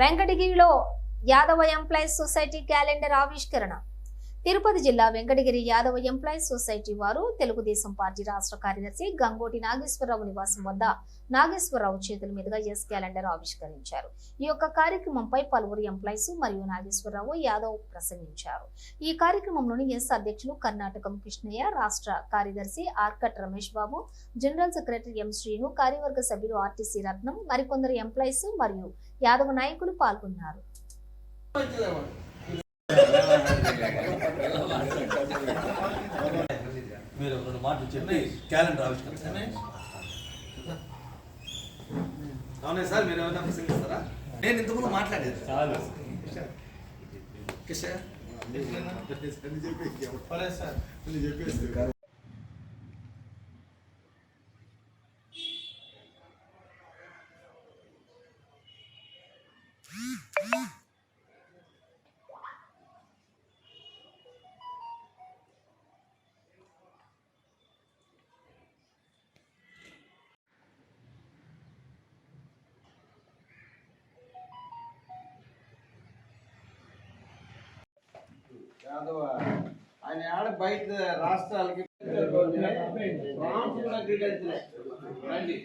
వెంకటగిరిలో Yadava employees society calendar ఆవిష్కరణ. తిరుపతి జిల్లా వెంకటగిరి యాదవ ఎంప్లాయీస్ సొసైటీ వారు తెలుగుదేశం పార్టీ రాష్ట్ర కార్యదర్శి గంగోటి నాగేశ్వరరావు నివాసం వద్ద నాగేశ్వరరావు చేతుల మీదుగా ఎస్ క్యాలెండర్ ఆవిష్కరించారు. ఈ యొక్క కార్యక్రమంపై పలువురు ఎంప్లాయీస్ మరియు నాగేశ్వరరావు యాదవ్ ప్రసంగించారు. ఈ కార్యక్రమంలోని ఎస్ అధ్యక్షులు కర్ణాటకం కృష్ణయ్య రాష్ట్ర కార్యదర్శి Arcot Ramesh Babu general secretary M Srinu కార్యవర్గ సభ్యులు ఆర్టీసీ రత్నం మరికొందరు ఎంప్లాయీస్ మరియు యాదవ నాయకులు పాల్గొన్నారు. మీరు రెండు మాటలు చెప్పి క్యాలెండర్ ఆవిష్కరించండి అవునా సార్ మీరు ఏమైనా ప్రసంగిస్తారా నేను ఇంతకుముందు మాట్లాడేది కిషోర్ పర్లేదు యాదవ ఆయన ఆడ బయట రాష్ట్రాలకి కూడా. రండి.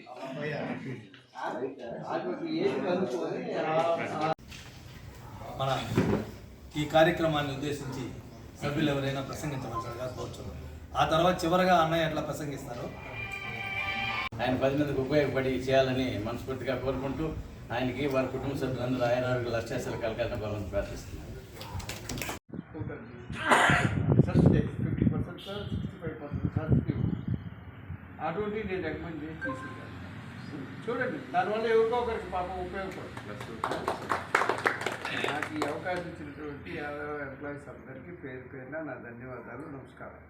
మన ఈ కార్యక్రమాన్ని ఉద్దేశించి సభ్యులు ఎవరైనా ప్రసంగించవలసిందిగా కోరుచున్నాం ఆ తర్వాత చివరగా అన్నయ్య ఎట్లా ప్రసంగిస్తారు ఆయన పది మందికి ఉపయోగపడి చేయాలని మనస్ఫూర్తిగా కోరుకుంటూ ఆయనకి వారి కుటుంబ సభ్యులందరూ ఆయన ఆరోగ్య లక్ష్యాలు కలగాలని భగవంతు ప్రార్థిస్తున్నాను అటువంటి నేను రికమెండ్ చేసి తీసుకుంటాను చూడండి దానివల్ల ఎవరికో ఒకరికి పాపం ఉపయోగపడుతుంది నాకు ఈ అవకాశం ఇచ్చినటువంటి యాదవ ఎంప్లాయీస్ అందరికీ పేరు పేరున నా ధన్యవాదాలు నమస్కారం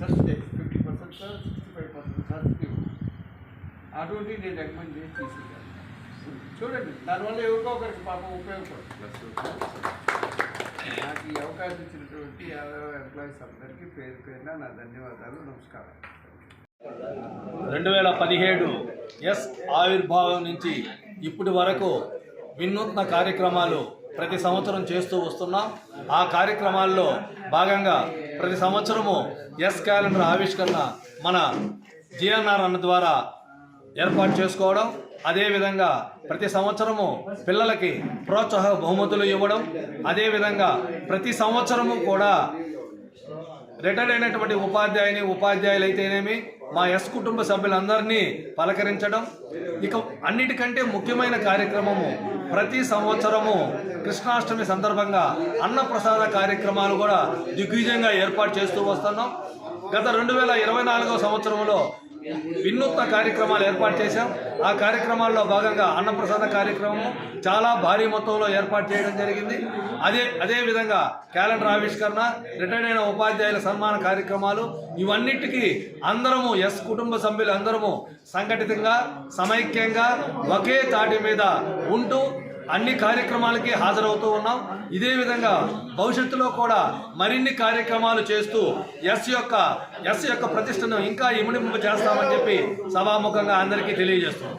subsidy fifty percent sir sixty five percent subsidy అటువంటి నేను రికమెండ్ చేసి తీసుకుంటాను చూడండి దానివల్ల ఎవరికో ఒకరికి పాపం ఉపయోగపడుతుంది నాకు ఈ అవకాశం ఇచ్చినటువంటి యాదవ ఎంప్లాయీస్ అందరికీ పేరు పేరున నా ధన్యవాదాలు నమస్కారం. రెండు వేల పదిహేడు ఎస్ ఆవిర్భావం నుంచి ఇప్పటి వరకు వినూత్న కార్యక్రమాలు ప్రతి సంవత్సరం చేస్తూ వస్తున్నాం. ఆ కార్యక్రమాల్లో భాగంగా ప్రతి సంవత్సరము ఎస్ క్యాలెండర్ ఆవిష్కరణ మన జిఎన్ఆర్ అన్న ద్వారా ఏర్పాటు చేసుకోవడం అదేవిధంగా ప్రతి సంవత్సరము పిల్లలకి ప్రోత్సాహ బహుమతులు ఇవ్వడం అదేవిధంగా ప్రతి సంవత్సరము కూడా రిటైర్డ్ అయినటువంటి ఉపాధ్యాయుని ఉపాధ్యాయులు అయితేనేమి మా ఎస్ కుటుంబ సభ్యులందరినీ పలకరించడం ఇక అన్నిటికంటే ముఖ్యమైన కార్యక్రమము ప్రతి సంవత్సరము కృష్ణాష్టమి సందర్భంగా అన్నప్రసాద కార్యక్రమాలు కూడా దిగ్విజయంగా ఏర్పాటు చేస్తూ వస్తున్నాం. గత రెండు వేల ఇరవై నాలుగవ సంవత్సరంలో వినూత్న కార్యక్రమాలు ఏర్పాటు చేశాం. ఆ కార్యక్రమాల్లో భాగంగా అన్నప్రసాద కార్యక్రమం చాలా భారీ మొత్తంలో ఏర్పాటు చేయడం జరిగింది. అదే అదే విధంగా క్యాలెండర్ ఆవిష్కరణ రిటైర్డ్ అయిన ఉపాధ్యాయుల సన్మాన కార్యక్రమాలు ఇవన్నిటికీ అందరము ఎస్ కుటుంబ సభ్యులు అందరము సంఘటితంగా సమైక్యంగా ఒకే తాటి మీద ఉంటూ అన్ని కార్యక్రమాలకి హాజరవుతూ ఉన్నాం. ఇదే విధంగా భవిష్యత్తులో కూడా మరిన్ని కార్యక్రమాలు చేస్తూ ఎస్ యొక్క ఎస్ యొక్క ప్రతిష్టను ఇంకా ఇమిడింపు చేస్తామని చెప్పి సభాముఖంగా అందరికీ తెలియజేస్తున్నాం.